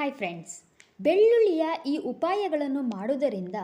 Hi friends ಬೆಳ್ಳುಳ್ಳಿಯ ಈ ಉಪಾಯಗಳನ್ನು ಮಾಡುವುದರಿಂದ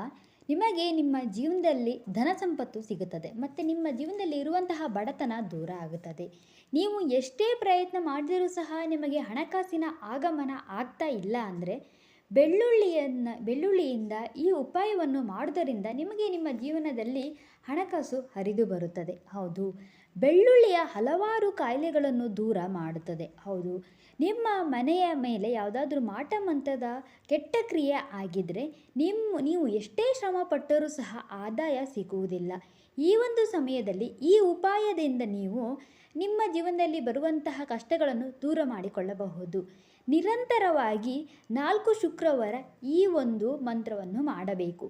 ನಿಮಗೆ ನಿಮ್ಮ ಜೀವನದಲ್ಲಿ ಧನ ಸಂಪತ್ತು ಸಿಗುತ್ತದೆ ಮತ್ತು ನಿಮ್ಮ ಜೀವನದಲ್ಲಿ ಇರುವಂತಹ ಬಡತನ ದೂರ ಆಗುತ್ತದೆ. ನೀವು ಎಷ್ಟೇ ಪ್ರಯತ್ನ ಮಾಡಿದರೂ ಸಹ ನಿಮಗೆ ಹಣಕಾಸಿನ ಆಗಮನ ಆಗ್ತಾ ಇಲ್ಲ ಅಂದರೆ ಬೆಳ್ಳುಳ್ಳಿಯನ್ನು ಬೆಳ್ಳುಳ್ಳಿಯಿಂದ ಈ ಉಪಾಯವನ್ನು ಮಾಡುವುದರಿಂದ ನಿಮಗೆ ನಿಮ್ಮ ಜೀವನದಲ್ಲಿ ಹಣಕಾಸು ಹರಿದು ಬರುತ್ತದೆ. ಹೌದು. ಬೆಳ್ಳುಳ್ಳಿಯ ಹಲವಾರು ಕಾಯಿಲೆಗಳನ್ನು ದೂರ ಮಾಡುತ್ತದೆ. ಹೌದು. ನಿಮ್ಮ ಮನೆಯ ಮೇಲೆ ಯಾವುದಾದ್ರೂ ಮಾಟ ಮಂತ್ರದ ಕೆಟ್ಟ ಕ್ರಿಯೆ ಆಗಿದ್ದರೆ ನಿಮ್ಮ ನೀವು ಎಷ್ಟೇ ಶ್ರಮ ಪಟ್ಟರೂ ಸಹ ಆದಾಯ ಸಿಗುವುದಿಲ್ಲ. ಈ ಒಂದು ಸಮಯದಲ್ಲಿ ಈ ಉಪಾಯದಿಂದ ನೀವು ನಿಮ್ಮ ಜೀವನದಲ್ಲಿ ಬರುವಂತಹ ಕಷ್ಟಗಳನ್ನು ದೂರ ಮಾಡಿಕೊಳ್ಳಬಹುದು. ನಿರಂತರವಾಗಿ ನಾಲ್ಕು ಶುಕ್ರವಾರ ಈ ಒಂದು ಮಂತ್ರವನ್ನು ಮಾಡಬೇಕು.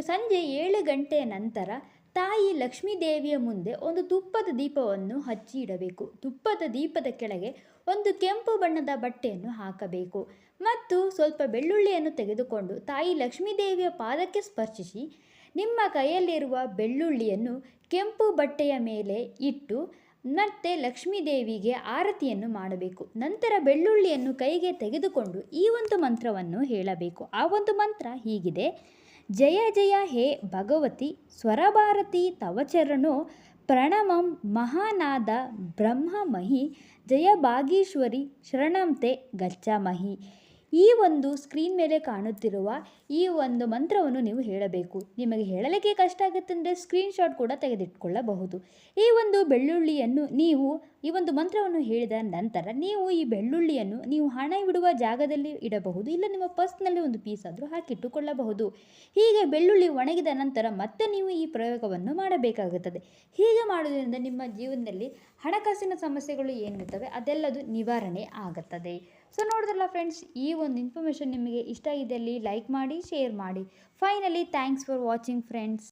ಸಂಜೆ ಏಳು ಗಂಟೆಯ ನಂತರ ತಾಯಿ ಲಕ್ಷ್ಮೀ ದೇವಿಯ ಮುಂದೆ ಒಂದು ತುಪ್ಪದ ದೀಪವನ್ನು ಹಚ್ಚಿ ಇಡಬೇಕು. ತುಪ್ಪದ ದೀಪದ ಕೆಳಗೆ ಒಂದು ಕೆಂಪು ಬಣ್ಣದ ಬಟ್ಟೆಯನ್ನು ಹಾಕಬೇಕು. ಮತ್ತು ಸ್ವಲ್ಪ ಬೆಳ್ಳುಳ್ಳಿಯನ್ನು ತೆಗೆದುಕೊಂಡು ತಾಯಿ ಲಕ್ಷ್ಮೀ ದೇವಿಯ ಪಾದಕ್ಕೆ ಸ್ಪರ್ಶಿಸಿ, ನಿಮ್ಮ ಕೈಯಲ್ಲಿರುವ ಬೆಳ್ಳುಳ್ಳಿಯನ್ನು ಕೆಂಪು ಬಟ್ಟೆಯ ಮೇಲೆ ಇಟ್ಟು ಮತ್ತೆ ಲಕ್ಷ್ಮೀದೇವಿಗೆ ಆರತಿಯನ್ನು ಮಾಡಬೇಕು. ನಂತರ ಬೆಳ್ಳುಳ್ಳಿಯನ್ನು ಕೈಗೆ ತೆಗೆದುಕೊಂಡು ಈ ಒಂದು ಮಂತ್ರವನ್ನು ಹೇಳಬೇಕು. ಆ ಒಂದು ಮಂತ್ರ ಹೀಗಿದೆ, ಜಯ ಜಯ ಹೇ ಭಗವತಿ, ಸ್ವರಭಾರತಿ ತವಚರಣೋ ಪ್ರಣಮಂ ಮಹಾನಾದ ಬ್ರಹ್ಮಮಹಿ, ಜಯ ಭಾಗೀಶ್ವರಿ, ಶರಣಂತೆ ಗಚ್ಚಾಮಹಿ. ಈ ಒಂದು ಸ್ಕ್ರೀನ್ ಮೇಲೆ ಕಾಣುತ್ತಿರುವ ಈ ಒಂದು ಮಂತ್ರವನ್ನು ನೀವು ಹೇಳಬೇಕು. ನಿಮಗೆ ಹೇಳಲಿಕ್ಕೆ ಕಷ್ಟ ಆಗುತ್ತೆ ಅಂದರೆ ಸ್ಕ್ರೀನ್ಶಾಟ್ ಕೂಡ ತೆಗೆದಿಟ್ಕೊಳ್ಳಬಹುದು. ಈ ಒಂದು ಬೆಳ್ಳುಳ್ಳಿಯನ್ನು ನೀವು, ಈ ಒಂದು ಮಂತ್ರವನ್ನು ಹೇಳಿದ ನಂತರ ನೀವು ಈ ಬೆಳ್ಳುಳ್ಳಿಯನ್ನು ನೀವು ಹಣ ಇಡುವ ಜಾಗದಲ್ಲಿ ಇಡಬಹುದು, ಇಲ್ಲ ನಿಮ್ಮ ಪರ್ಸ್ನಲ್ಲಿ ಒಂದು ಪೀಸ್ ಆದರೂ ಹಾಕಿಟ್ಟುಕೊಳ್ಳಬಹುದು. ಹೀಗೆ ಬೆಳ್ಳುಳ್ಳಿ ಒಣಗಿದ ನಂತರ ಮತ್ತೆ ನೀವು ಈ ಪ್ರಯೋಗವನ್ನು ಮಾಡಬೇಕಾಗುತ್ತದೆ. ಹೀಗೆ ಮಾಡುವುದರಿಂದ ನಿಮ್ಮ ಜೀವನದಲ್ಲಿ ಹಣಕಾಸಿನ ಸಮಸ್ಯೆಗಳು ಏನಿರ್ತವೆ ಅದೆಲ್ಲದು ನಿವಾರಣೆ ಆಗುತ್ತದೆ. ಸೊ ನೋಡಿದ್ರಲ್ಲ ಫ್ರೆಂಡ್ಸ್ ಈ ಇನ್ಫಾರ್ಮೇಷನ್ ನಿಮಗೆ ಇಷ್ಟ ಇದ್ದಲ್ಲಿ ಲೈಕ್ ಮಾಡಿ ಶೇರ್ ಮಾಡಿ. Finally thanks for watching friends